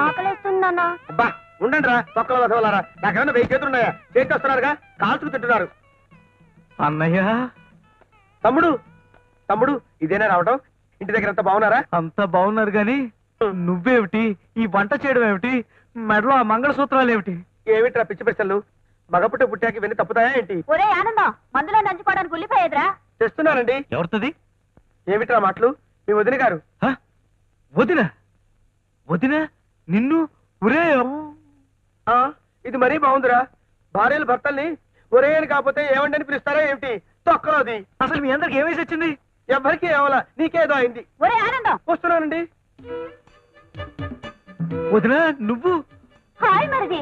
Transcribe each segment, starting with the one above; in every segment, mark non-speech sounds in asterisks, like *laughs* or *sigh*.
ఆకలేస్తుందన్నా. అబ్బా ఉండండి రా తొక్కల వసవలారా నాకేమన్నా వెయ్యి చేతులు ఉన్నాయా? చేతి వస్తున్నారుగా కాల్చుకు తింటున్నారు. అన్నయ్య. తమ్ముడు తమ్ముడు ఇదేనా రావటం? ఇంటి దగ్గర అంతా బాగున్నారా? అంతా బాగున్నారు గాని నువ్వేమిటి? ఈ వంట చేయడం ఏమిటి? మెడలో ఆ మంగళసూత్రాలు ఏమిటి? ఏమిట్రా పిచ్చి పిచ్చలు మగపుట్ట పుట్టాకి ఇవన్నీ తప్పుతాయా ఏంటి? ఒరే ఆనందం మందులో నంచుకోవడానికి ఉల్లిపోయేదిరా. తెస్తున్నానండి. ఎవరితది? ఏమిట్రా మాటలు? మీ వదిన గారు. హ? వదిన? వదిన? నిన్ను? ఒరే! ఆ ఇది మరీ బాగుందిరా. భార్యలు భర్తల్ని ఒరే అని కాకపోతే ఏమండి అని పిలుస్తారా ఏమిటి? తొక్కలోది. అసలు మీ అందరికి ఏమేసి వచ్చింది? ఎవ్వరికి ఏమలా? నీకేదో అయింది. ఒరే ఆనందం. వస్తున్నానండి. వదిన నువ్వు? హాయ్ మరిది.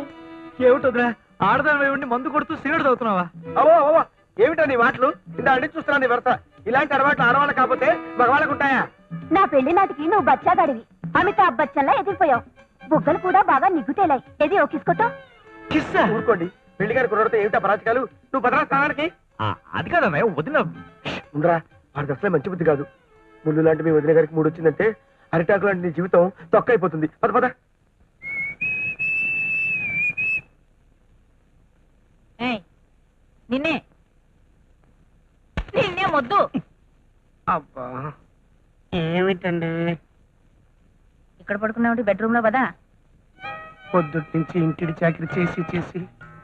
ఏమిటి వదిన? ఆడదాని ఉండి మందు కొడుతూ సిగరెట్ తాగుతున్నావా? అవో అవో ఏమిటో నీ మాటలు? ఇంత అడిగి చూస్తున్నాను నీ భర్త. ఇలాంటి అలవాట్లు ఆడవాళ్ళు కాకపోతే మగవాళ్ళకు ఉంటాయా? నా పెళ్ళి నాటికి నువ్వు బచ్చాగాడివి అమితాబ్ బచ్చన్లా ఎదిగిపోయావు బుగ్గలు కూడా బాగా నిగ్గుతేలాయి. ఏది ఓకిసుకోతో కిస్సా? ఊరుకోండి. పెళ్ళి గారి కుర్రతో ఏమిటా పరాచకాలు? నువ్వు భద్రా స్థానానికి ఆ, అది కాదన్నయ్య వదిన. ఉండరా వాడికి అసలే మంచి బుద్ధి కాదు. ముళ్ళు లాంటి మీ వదిన గారికి మూడు వచ్చిందంటే అరిటాకు లాంటి నీ జీవితం తొక్క అయిపోతుంది పద. పద నిన్నే. నిన్నే మొద్దు. అబ్బా. ఏమిటండి? ఇక్కడ పడుకున్నావు బెడ్రూమ్లో పదా? పొద్దుటి నుంచి ఇంటిడి చాకరీ చేసి చేసి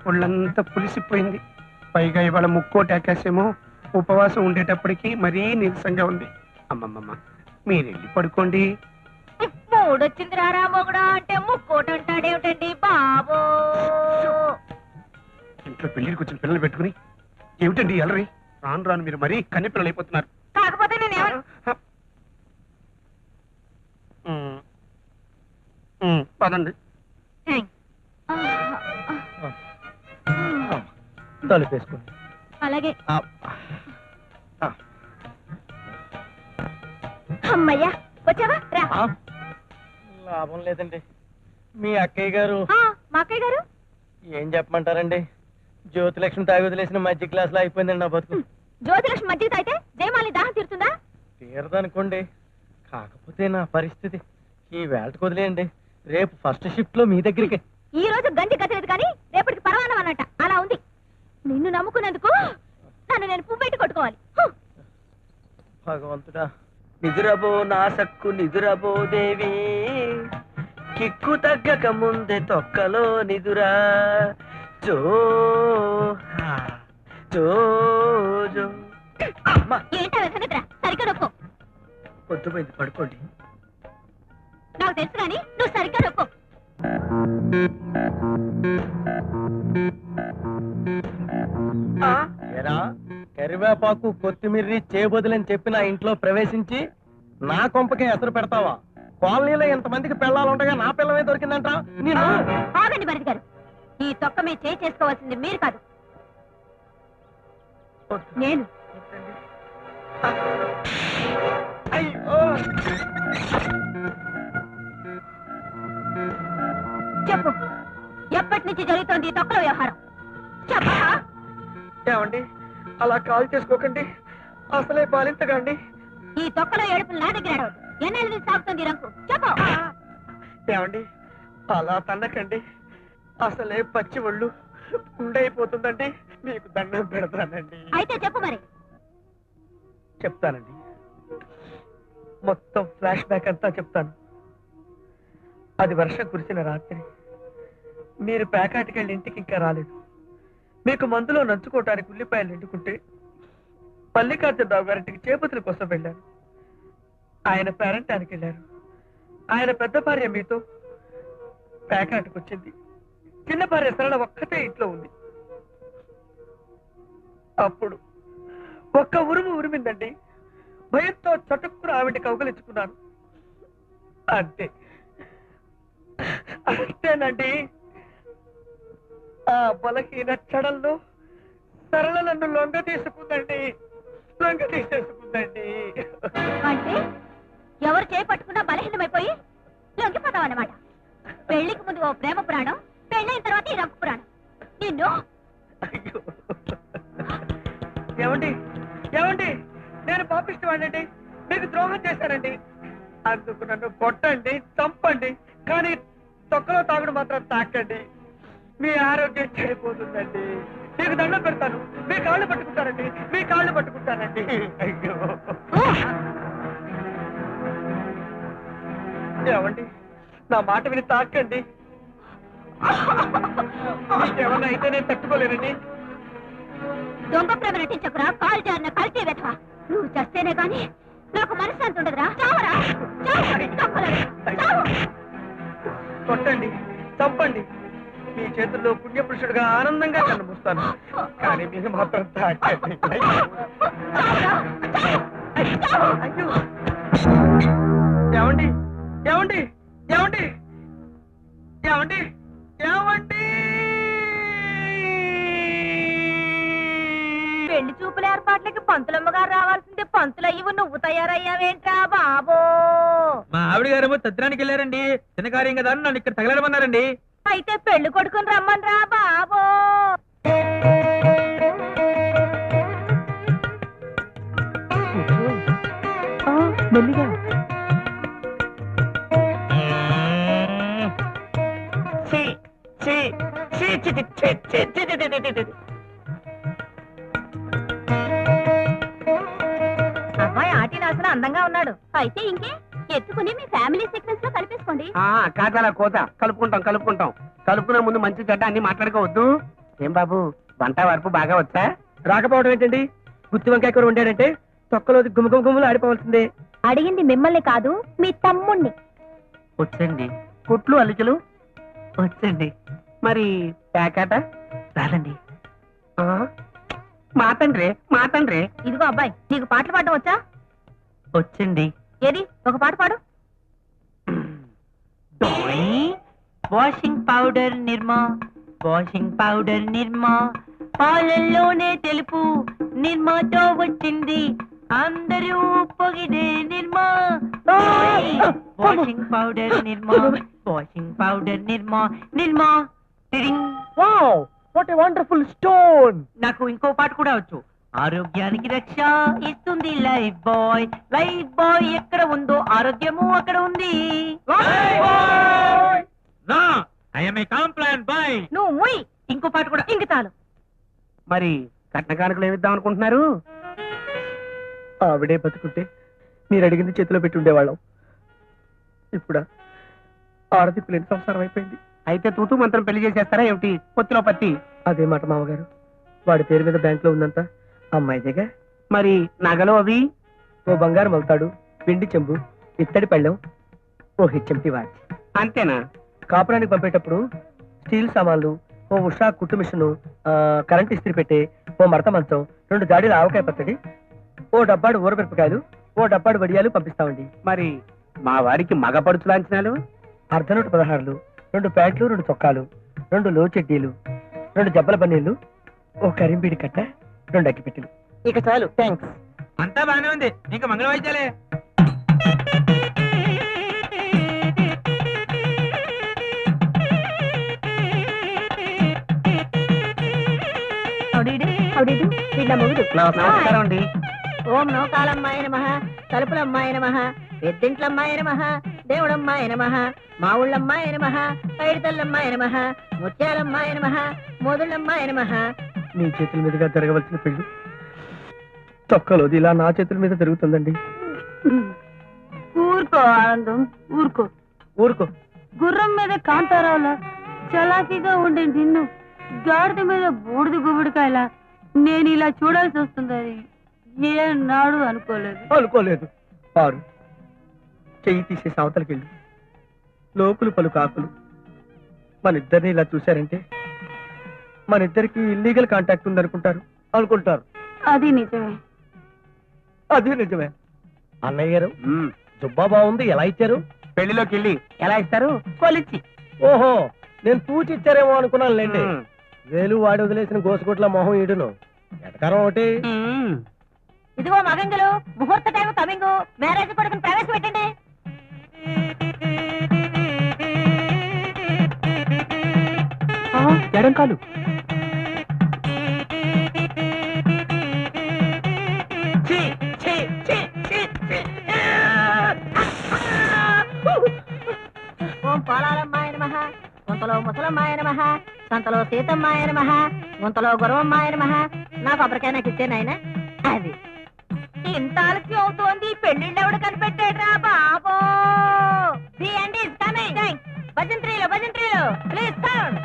ఒళ్ళంతా పులిసిపోయింది. పైగా ఇవాళ ముక్కోటి ఆకాశమో ఉపవాసం ఉండేటప్పటికి మరీ నీరసంగా ఉంది. అమ్మమ్మమ్మ మీరు వెళ్ళి పడుకోండి. మూడొచ్చింది రారా మొగుడా అంటే ముక్కోటి అంటాడేమిటండి బాబో? ఇంట్లో పెళ్ళికి వచ్చిన పిల్లలు పెట్టుకుని ఏమిటండి ఎలరి రాను రాను మీరు మరీ కన్నె పిల్లలు అయిపోతున్నారు. కాకపోతే నేనేమన్నా పదండి. తలుపేసుకోండి. అలాగే. అమ్మయ్యా వచ్చావా? రా? లాభం లేదండి. మీ అక్కయ్య గారు మా అక్కయ్య గారు? ఏం చెప్పమంటారండి? జ్యోతిలక్ష్మి తాగి వదిలేసిన మధ్య క్లాస్లో అయిపోయిందండి నా బతుకు. జ్యోతిలక్ష్మి మజ్జిగ తాగితే జయమాలి దాహం తీరుతుందా? తీరదనుకోండి. కాకపోతే నా పరిస్థితి ఈ వేళకు వదిలేయండి. రేపు ఫస్ట్ షిఫ్ట్లో మీ దగ్గరికి. ఈ రోజు గంజి గతలేదు కానీ రేపటికి పరమానం అన్నట్ట అలా ఉంది. నిన్ను నమ్ముకున్నందుకు నన్ను నేను పువ్వు పెట్టి కొట్టుకోవాలి. హు. భగవంతుడా నిదురబో నా సక్కు నిదురబో దేవి. కిక్కు తగ్గక ముందే తొక్కలో నిదురా. జో హా, జో జో. అమ్మా. ఏంటా సరిగ్గా నొక్కు పొద్దుపోయింది పడుకోండి. నాకు తెలుసు కానీ నువ్వు సరిగ్గా ఎరా కరివేపాకు కొత్తిమీర్రి చేయబోదులని చెప్పి నా ఇంట్లో ప్రవేశించి నా కొంపకే ఎసరు పెడతావా? కాలనీలో ఇంతమందికి పిల్లలు ఉండగా నా పిల్లమే దొరికిందంట నేను ఆగండి భరత్ గారు. ఈ తొక్క మీద చేయి చేసుకోవాల్సింది మీరు కాదు. నేను. నుంచి జరుగుతోంది తొక్కల వ్యవహారం. చెప్పా ఏమండి? అలా కాల్ చేసుకోకండి. అసలే బాలింతగాండి ఈ తొక్కలో ఏడుపులు నా దగ్గర నుంచి సాగుతుంది రంకు చెప్పు. ఏమండి? అలా తన్నకండి. అసలే పచ్చి ఒళ్ళు ఉండైపోతుందండి. మీకు దండం పెడతానండి. అయితే చెప్పు మరి. చెప్తానండి. మొత్తం ఫ్లాష్ బ్యాక్ అంతా చెప్తాను. అది వర్షం కురిసిన రాత్రి. మీరు ప్యాకాటికి వెళ్ళి ఇంటికి ఇంకా రాలేదు. మీకు మందులో నంచుకోవటానికి ఉల్లిపాయలు ఎండుకుంటే మల్లికార్జునరావు గారింటికి చేపతుల కోసం వెళ్ళాను ఆయన పేరంటానికి వెళ్ళారు. ఆయన పెద్ద భార్య మీతో ప్యాకాటికి వచ్చింది చిన్న భార్య సరళ ఒక్కటే ఇంట్లో ఉంది. అప్పుడు ఒక్క ఉరుము ఉరిమిందండి. భయంతో చటుక్కున ఆవిడ కౌగలించుకున్నాను. అంతే. అంతేనండి. ఆ బలహీన క్షణంలో సరళ నన్ను లొంగ తీసుకుందండి. లొంగ తీసేసుకుందండి. అంటే ఎవరు చేపట్టుకున్నా బలహీనమైపోయి లొంగిపోతావు అన్నమాట పెళ్ళికి ముందు ఓ ప్రేమ పురాణం పెళ్ళైన తర్వాత ఈ రంకు పురాణం. నిన్ను. ఏమండి? ఏమండి? నేను పాపిస్తామండి మీకు ద్రోహం చేశానండి. అందుకు నన్ను కొట్టండి చంపండి. కానీ తొక్కలో తాగుడు మాత్రం తాకండి. మీ ఆరోగ్యం చెడిపోతుందండి. మీకు దండం పెడతాను. మీ కాళ్ళు పట్టుకుంటానండి మీ కాళ్ళు పట్టుకుంటానండి అయ్యో. ఏమండి? నా మాట విని తాకండి. మీకేమన్నా అయితే నేను తట్టుకోలేనండి. దొంగ ప్రేమ నటించకురా కాల్ జారిన కల్తీ వెధవ. నువ్వు చస్తేనే గాని నాకు మనశ్శాంతి ఉండదురా. చావరా. చావు తొక్కలేదు. చావు. కొట్టండి. చంపండి. మీ చేతుల్లో పుణ్యపురుషుడుగా ఆనందంగా కన్నుమూస్తాను కానీ మీరు మాత్రం తాకండి *laughs* అయ్యో. ఏమండి? ఏమండి? ఏమండి? ఏమండి? ఏమండి? పెళ్ళి చూపుల ఏర్పాట్లకి పంతులమ్మ గారు రావాల్సిందే. పంతులయ్యవు నువ్వు తయారయ్యావేంట్రా బాబో? మా ఆవిడ గారేమో తత్రానికి వెళ్ళారండి. చిన్న కార్యం కదా అని నన్ను ఇక్కడ తగలడమన్నారండి. అయితే పెళ్ళి కొడుకుని రమ్మన్రా బాబో మెల్లిగా ఛీ, ఛీ, ఛీ, ఛీ, ఛీ, ఛీ, ఛీ, ఛీ, ఛీ, ఫ్యామిలీ సీక్వెన్స్లో కలిపేసుకోండి. ఆ కాదాల కోత. కలుపుకుంటాం కలుపుకుంటాం. కలుపుకునే ముందు మంచి చెడ్డ అన్ని మాట్లాడుకోవద్దు. ఏం బాబు వంట వరపు బాగా వచ్చా? రాకపోవడం ఏంటండి? గుత్తి వంకాయ కూర వండాడంటే తొక్కలో గుమ్మలు ఆడిపోవాల్సిందే. అడిగింది మిమ్మల్ని కాదు మీ తమ్ముణ్ణి. వచ్చండి. కుట్లు అల్లికలు. వచ్చండి. మరి ప్యాకాట? రాదండి. ఆ, మా తండ్రి మా తండ్రి. ఇదిగో అబ్బాయి నీకు పాటలు పాడడం వచ్చా? వచ్చండి. ఏది? ఒక పాట పాడు. Washing powder Nirma washing powder Nirma. పాలల్లోనే తెలుపు నిర్మాతో వచ్చింది అందరూ పొగిడే Nirma. Washing powder Nirma washing powder Nirma Nirma. What a wonderful stone నాకు ఇంకో పాట కూడా వచ్చు. ఆరోగ్యానికి రక్ష ఇస్తుంది లైఫ్ బాయ్. లైఫ్ బాయ్ ఎక్కడ ఉందో ఆరోగ్యము అక్కడ ఉంది. నువ్వు ముయ్ ఇంకో పాట కూడా ఇంక చాలు మరి కట్న కానుకలు ఏమిద్దాం అనుకుంటున్నారు? ఆవిడే బతుకుంటే మీరు అడిగింది చేతిలో పెట్టి ఉండేవాళ్ళం. ఇప్పుడు ఆడది పిల్లని సంసారం అయిపోయింది. అయితే తూతూ మంత్రం పెళ్ళి చేసేస్తారా ఏమిటి? పొత్తిలో పత్తి. అదే మాట మామగారు. వాడి పేరు మీద బ్యాంక్లో ఉందంతా అమ్మాయిదేగా మరి నగలు అవి? ఓ బంగారు మలుతాడు పిండి చెంబు ఇత్తడి పళ్ళెం ఓ హెచ్ఎంటి వాచ్. అంతేనా? కాపురానికి పంపేటప్పుడు స్టీల్ సామాన్లు ఓ ఉషా కుట్టు మిషను ఆ, కరెంట్ ఇస్త్రీ పెట్టే ఓ మడత మంచం రెండు జాడీల ఆవకాయ పచ్చడి ఓ డబ్బాడు ఊరమిరపకాయలు ఓ డబ్బాడు వడియాలు పంపిస్తామండి. మరి మా వారికి మగ పడుచు లాంఛనాలు? అర్ధనూట పదహారులు రెండు ప్యాంట్లు రెండు చొక్కాలు రెండు లో చెడ్డీలు రెండు జబ్బల పన్నీళ్ళు ఓ కరింబీడి కట్ట. రెండు అగ్గిపెట్టెలు ఇక చాలు. థ్యాంక్స్ అంతా బానే ఉంది. ఇంకా మంగళ వాయిద్యాలే. నమస్కారం అండి. ఓం నౌకాలమ్మాయ నమ తలుపులమ్మాయ నమ పెద్దింట్లమ్మాయ నమ దేవుడమ్మాయ నమ మా ఊళ్ళమ్మాయ నమ పైడితల్లమ్మాయ నమ ముత్యాలమ్మాయ నమ మోదుళ్ళమ్మాయ నమ మీ చేతుల మీదుగా జరగవలసిన పెళ్ళి. తొక్కలోది ఇలా నా చేతుల మీద జరుగుతుందండి. ఊరుకో ఆనందం. ఊరుకో. ఊరుకో. గుర్రం మీద కాంతారావులా చలాకీగా ఉండే నిన్ను గాడిద మీద బూడిద గుబుడికాయలా నేను ఇలా చూడాల్సి వస్తుంది ఏ నాడు అనుకోలేదు. అనుకోలేదు. పారు చెయ్యి తీసేసి అవతలకెళ్ళి లోకులు పలు కాకులు మన ఇద్దరిని ఇలా చూశారంటే మన ఇద్దరికి ఇల్లీగల్ కాంటాక్ట్ ఉందనుకుంటారు. అనుకుంటారు. అది నిజమే. అది నిజమే. అన్నయ్య గారు. దుబ్బా బాగుంది ఎలా ఇచ్చారు? పెళ్ళిలోకి వెళ్ళి. ఎలా ఇస్తారు? కొలిచి ఓహో నేను తూచి ఇచ్చారేమో అనుకున్నాను లేండి. వేలు వాడి వదిలేసిన గోసుగుట్ల మొహం ఈడును. ఎటకారం ఒకటి. ఇదిగో మగంగులు ముహూర్త టైం కమింగ్ మ్యారేజ్ కొడుకుని ప్రవేశపెట్టండి ఎడం కాలు. ఓం పాలాలమ్మాయ నమ గుంతలో ముసలమ్మాయ నమ సంతలో సీతమ్మాయ నమ గుంతలో గురవమ్మాయ నమ. నా కొబ్బరికాయ నాకు ఇచ్చే నాయన అది. ఇంత ఆలస్యం అవుతోంది పెళ్ళిళ్ళు ఎవడు కనిపెట్టాడ్రా బాబో? The end is coming. భజంత్రీలు భజంత్రీలు ప్లీజ్ సౌండ్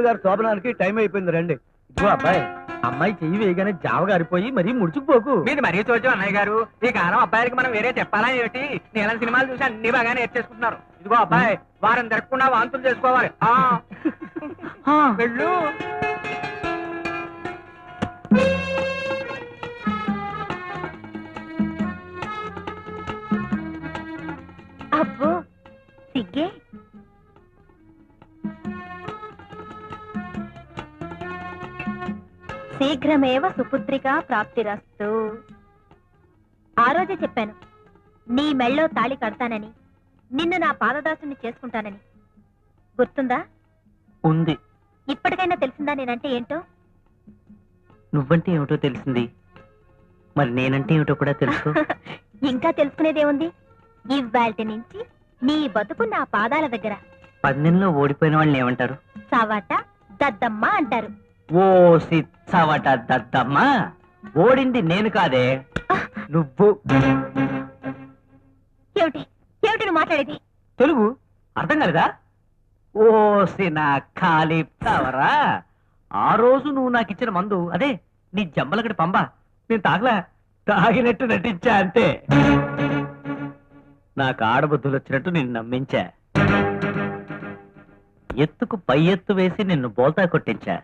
తమ్ముడు గారు శోభనానికి టైం అయిపోయింది రండి. ఇదిగో అబ్బాయి. అమ్మాయి చెయ్యి వేయగానే జావ గారిపోయి మరీ ముడుచుకుపోకు. మీది మరీ చూద్దాం అన్నయ్య గారు. ఈ కాలం అబ్బాయిలకి మనం వేరే చెప్పాలా ఏమిటి? నేను సినిమాలు చూసి అన్ని బాగా నేర్చేసుకుంటున్నారు ఇదిగో అబ్బాయి వారం తిరగకుండా వాంతులు చేసుకోవాలి. ఆ. వెళ్ళు. అబ్బో సిగ్గే. శీఘ్రమేవ సుపుత్రిక ప్రాప్తిరస్తు. ఆ రోజే చెప్పాను నీ మెళ్ళో తాళి కడతానని నిన్ను నా పాదదాసుని చేసుకుంటానని. గుర్తుందా? ఉంది. ఇప్పటికైనా తెలిసిందా నేనంటే ఏంటో? నువ్వంటే ఏమిటో తెలిసింది. మరి నేనంటే ఏమిటో కూడా తెలుసు. *laughs* ఇంకా తెలుసుకునేదేముంది? ఇవాల్టి నుంచి నీ బతుకు నా పాదాల దగ్గర. పందెంలో ఓడిపోయిన వాళ్ళని ఏమంటారు? సావాట దద్దమ్మ అంటారు. ఓ సిచ్చవట దద్దమ్మ ఓడింది నేను కాదే నువ్వు. ఏమిటి? ఏమిటి నువ్వు మాట్లాడేది? తెలుగు? అర్థం కలదా? ఓసి నా ఖాళీ తవరా ఆ రోజు నువ్వు నాకు ఇచ్చిన మందు అదే నీ జమ్మలకడి పంబ. నేను తాగలా? తాగినట్టు నటించా అంతే. నాకు ఆడబుద్ధులు వచ్చినట్టు నిన్ను నమ్మించా. ఎత్తుకు పై ఎత్తు వేసి నిన్ను బోల్తా కొట్టించా.